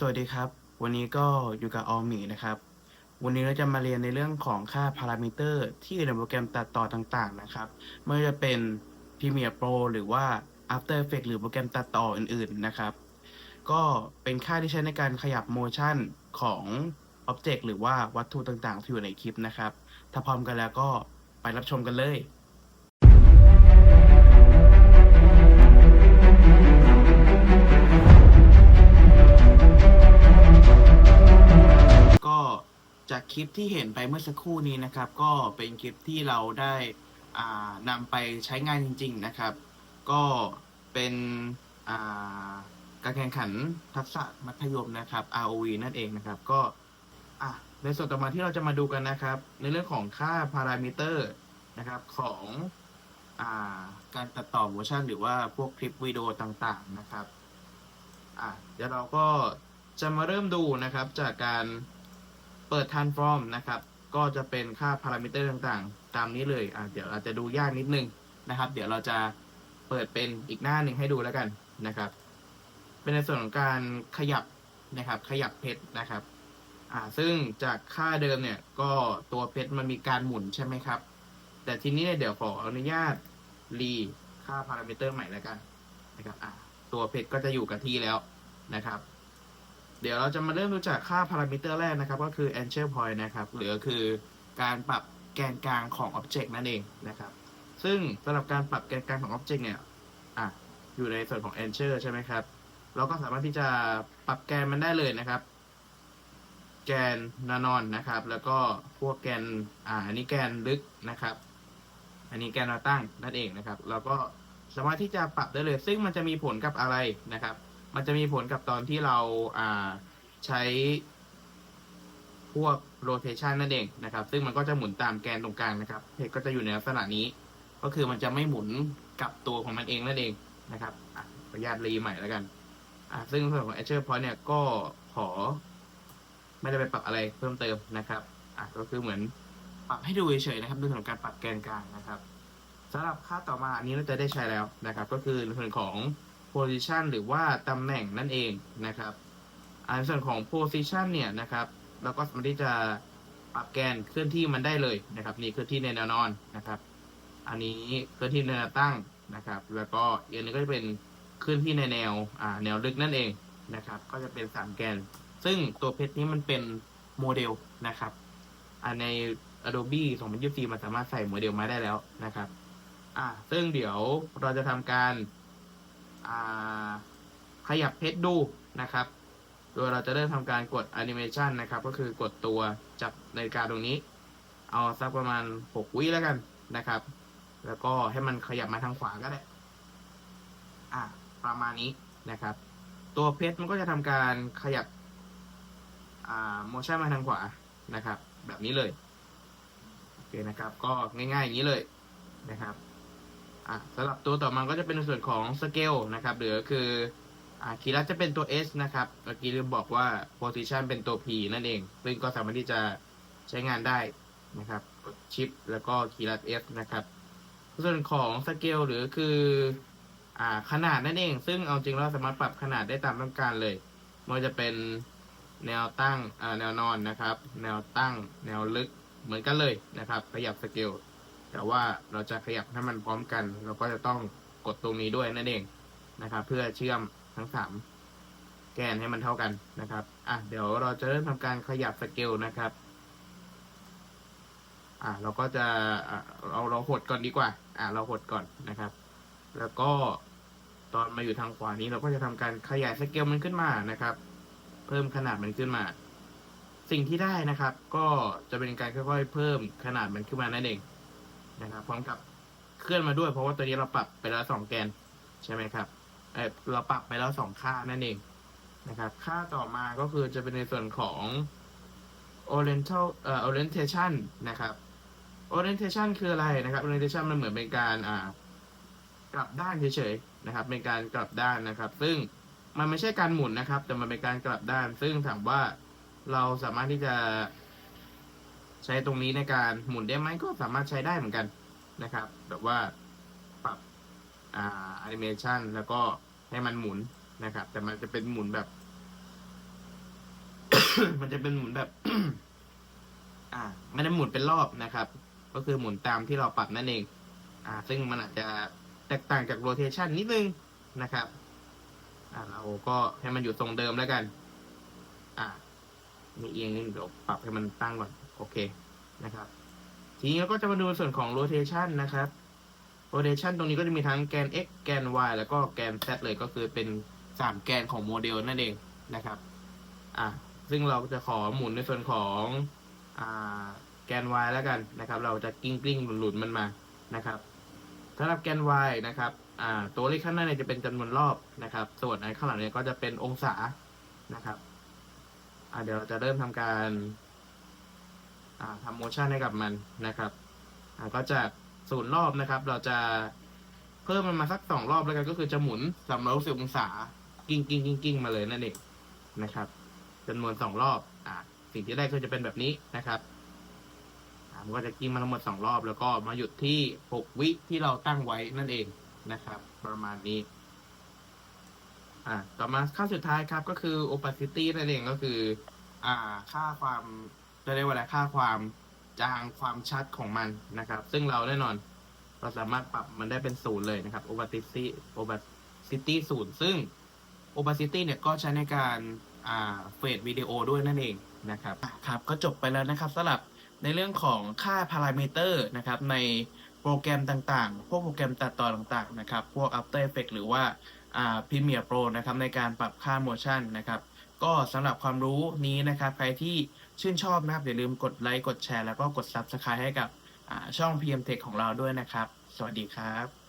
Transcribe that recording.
สวัสดีครับ วันนี้ก็อยู่กับออมีนะครับ วันนี้เราจะมาเรียนในเรื่องของค่าพารามิเตอร์ ที่อยู่ในโปรแกรมตัดต่อต่างๆนะครับไม่ว่าจะเป็น Premiere Pro หรือว่า After Effects หรือโปรแกรมตัดต่ออื่นๆนะครับ ก็เป็นค่าที่ใช้ในการขยับโมชั่นของ Object หรือว่าวัตถุต่างๆ ที่อยู่ในคลิปนะครับ ถ้าพร้อมกันแล้วก็ไปรับชมกันเลย ลิปที่เห็นไปเมื่อสักครู่นี้นะครับ ก็เป็นคลิปที่เราได้นำไปใช้งานจริง ๆนะครับ ก็เป็นการแข่งขันทักษะมัธยมนะครับ ROV นั่นเองนะครับ ก็ในส่วนต่อมาที่เราจะมาดูกันนะครับ ในเรื่องของค่าพารามิเตอร์นะครับของอาการตัดต่อเวอร์ชันหรือว่าพวกคลิปวิดีโอต่างๆนะครับเดี๋ยวเราก็จะมาเริ่มดูนะครับจากการ เปิด transform นะครับ ก็จะเป็นค่าพารามิเตอร์ต่างๆ ตามนี้เลยอะเดี๋ยวอาจจะดูยากนิดนึงนะครับ เดี๋ยวเราจะเปิดเป็นอีกหน้าหนึ่งให้ดูแล้วกันนะครับ เป็นในส่วนของการขยับนะครับ ขยับเพชรนะครับ อ่า ซึ่งจากค่าเดิมเนี่ย ก็ตัวเพชรมันมีการหมุนใช่ไหมครับ แต่ทีนี้เนี่ยเดี๋ยวขออนุญาตรีค่าพารามิเตอร์ใหม่แล้วกันนะครับ อ่า ตัวเพชรก็จะอยู่กับที่แล้วนะครับ เดี๋ยวเราจะมาเริ่มรู้จักค่าพารามิเตอร์แรกนะครับ ก็คือ angle point นะครับ หรือคือการปรับแกนกลางของ object นั่นเองนะครับ ซึ่งสำหรับการปรับแกนกลางของ object เนี่ยอะอยู่ในส่วนของ angle ใช่ไหมครับ เราก็สามารถที่จะปรับแกนมันได้เลยนะครับ แกนนานอนนะครับ แล้วก็พวกแกนอ่าอันนี้แกนลึกนะครับ อันนี้แกนแนวตั้งนั่นเองนะครับแล้วก็สามารถที่จะปรับได้เลย ซึ่งมันจะมีผลกับอะไรนะครับ มันจะมีผลกับตอนที่เราอ่าใช้พวก rotation นั่นเองนะครับ ซึ่งมันก็จะหมุนตามแกนตรงกลางนะครับเพจก็จะอยู่ในลักษณะนี้ ก็คือมันจะไม่หมุนกับตัวของมันเองนั่นเองนะครับอะขออนุญาตรีใหม่แล้วกันอะซึ่งส่วนของ Azure Point เนี่ยก็ขอ ไม่ได้ไปปรับอะไรเพิ่มเติมนะครับอะก็คือเหมือนปรับให้ดูเฉยๆนะครับในส่วนของการปรับแกนกลางนะครับสำหรับค่าต่อมาอันนี้เราจะได้ใช้แล้วนะครับ ก็คือในส่วนของ position หรือว่าตำแหน่งนั่นเองนะครับอันส่วนของ position เนี่ยนะครับเราก็สามารถที่จะปรับแกนเคลื่อนที่มันได้เลยนะครับ นี่เคลื่อนที่ในแนวนอนนะครับ อันนี้เคลื่อนที่ในแนวตั้งนะครับ แล้วก็อีกอันนึงก็จะเป็นเคลื่อนที่ในแนวอ่าแนวลึกนั่นเองนะครับ ก็จะเป็นสามแกน ซึ่งตัวเพชรนี้มันเป็นโมเดลนะครับอ่าใน Adobe 2024มันสามารถใส่โมเดลมาได้แล้วนะครับ อ่าซึ่งเดี๋ยวเราจะทำการ ขยับเพชรดูนะครับ โดยเราจะเริ่มทำการกดแอนิเมชันนะครับ ก็คือกดตัวจับนาฬิกาตรงนี้ เอาสักประมาณ 6 วิแล้วกันนะครับ แล้วก็ให้มันขยับมาทางขวาก็ได้ อ่าประมาณนี้นะครับ ตัวเพชรมันก็จะทำการขยับ อ่าโมชั่นมาทางขวานะครับ แบบนี้เลยโอเคนะครับ ก็ง่ายๆอย่างนี้เลยนะครับ อะสำหรับตัวต่อมาก็จะเป็นส่วนของสเกลนะครับหรือคืออ่าคีย์ลัดจะเป็นตัว S นะครับเมื่อกี้ลืมบอกว่า position เป็นตัว P นั่นเอง ซึ่งก็สามารถที่จะใช้งานได้นะครับกดชิปแล้วก็คีย์ลัด F นะครับ ส่วนของสเกลหรือคืออ่าขนาดนั่นเอง ซึ่งเอาจริงแล้วสามารถปรับขนาดได้ตามต้องการเลยไม่ว่าจะเป็นแนวตั้งอ่าแนวนอนนะครับ แนวตั้ง แนวลึกเหมือนกันเลยนะครับ ขยับสเกล แต่ว่าเราจะขยับให้มันพร้อมกัน เราก็จะต้องกดตรงนี้ด้วยนั่นเองนะครับ เพื่อเชื่อมทั้งสามแกนให้มันเท่ากันนะครับ อะ เดี๋ยวเราจะเริ่มทำการขยับสเกลนะครับ อะ เราก็จะเราเราหดก่อนดีกว่า อะ เราหดก่อนนะครับ แล้วก็ตอนมาอยู่ทางขวานี้เราก็จะทำการขยายสเกลมันขึ้นมานะครับ เพิ่มขนาดมันขึ้นมา สิ่งที่ได้นะครับ ก็จะเป็นการค่อยๆ เพิ่มขนาดมันขึ้นมานั่นเอง นะครับพร้อมกับเคลื่อนมาด้วยเพราะว่าตัวนี้เราปรับไปแล้วสองแกนใช่ไหมครับเออเราปรับไปแล้วสองค่านั่นเองนะครับ ค่าต่อมาก็คือจะเป็นในส่วนของ oriental เอ่อ orientation นะครับ orientation คืออะไรนะครับ orientation มันเหมือนเป็นการอ่ากลับด้านเฉยๆนะครับ เป็นการกลับด้านนะครับ ซึ่งมันไม่ใช่การหมุนนะครับ แต่มันเป็นการกลับด้าน ซึ่งถามว่าเราสามารถที่จะ ใช้ตรงนี้ในการหมุนได้ไหมก็สามารถใช้ได้เหมือนกันนะครับ แบบว่าปรับอ่าแอนิเมชันแล้วก็ให้มันหมุนนะครับ แต่มันจะเป็นหมุนแบบ มันจะเป็นหมุนแบบ อ่าไม่ได้หมุนเป็นรอบนะครับ ก็คือหมุนตามที่เราปรับนั่นเอง อ่า ซึ่งมันอาจจะแตกต่างจากโรเทชันนิดนึงนะครับ อ่าเราก็ให้มันอยู่ทรงเดิมแล้วกัน อ่ามีเอียงนิดนึงเดี๋ยวปรับให้มันตั้งก่อน โอเคนะครับ ทีนี้เราก็จะมาดูส่วนของ rotation นะครับ rotation ตรงนี้ก็จะมีทั้งแกน x แกน y แล้วก็แกน z เลยก็คือเป็นสามแกนของโมเดลนั่นเองนะครับอะซึ่งเราจะขอหมุนในส่วนของอ่าแกน y แล้วกันนะครับ เราจะกิ้งกลิ้งหลุนๆมันมานะครับสำหรับแกน y นะครับอ่าตัวเลขข้างหน้าเนี่ยจะเป็นจำนวนรอบนะครับ ส่วนอันข้างหลังเนี่ยก็จะเป็นองศานะครับอ่าเดี๋ยวเราจะเริ่มทำการอ่ ทำโมชั่นให้กับมันนะครับก็จากศูนย์รอบนะครับ เราจะเพิ่มมันมาสักสองรอบแล้วกันก็คือจะหมุนสามร้อยสิบองศากิ้งกิ้งกิ้งกิ้งมาเลยนั่นเองนะครับจำนวนสองรอบอ่าสิ่งที่ได้ก็จะเป็นแบบนี้นะครับมันก็จะกิ้งมาทั้งหมดสองรอบ แล้วก็มาหยุดที่หกวิที่เราตั้งไว้นั่นเองนะครับ ประมาณนี้อ่าต่อมาค่าสุดท้ายครับก็คือ opacity นั่นเองก็คือ อ่า ค่าความ จะเรียกว่าอะไรค่าความจางความชัดของมันนะครับ ซึ่งเราแน่นอนเราสามารถปรับมันได้เป็นศูนย์เลยนะครับ opacity opacity ศูนย์ซึ่ง opacity เนี่ยก็ใช้ในการอ่าเฟดวิดีโอด้วยนั่นเองนะครับครับก็จบไปแล้วนะครับสำหรับในเรื่องของค่าพารามิเตอร์นะครับในโปรแกรมต่างๆ พวกโปรแกรมตัดต่อต่างๆนะครับ พวก After Effects หรือว่าอ่า Premiere Pro นะครับในการปรับค่า motion นะครับ ก็สำหรับความรู้นี้นะครับใครที่ ชื่นชอบนะครับ อย่าลืมกดไลค์ กดแชร์ แล้วก็กด Subscribe ให้กับอ่าช่อง PM Tech ของเราด้วยนะครับ สวัสดีครับ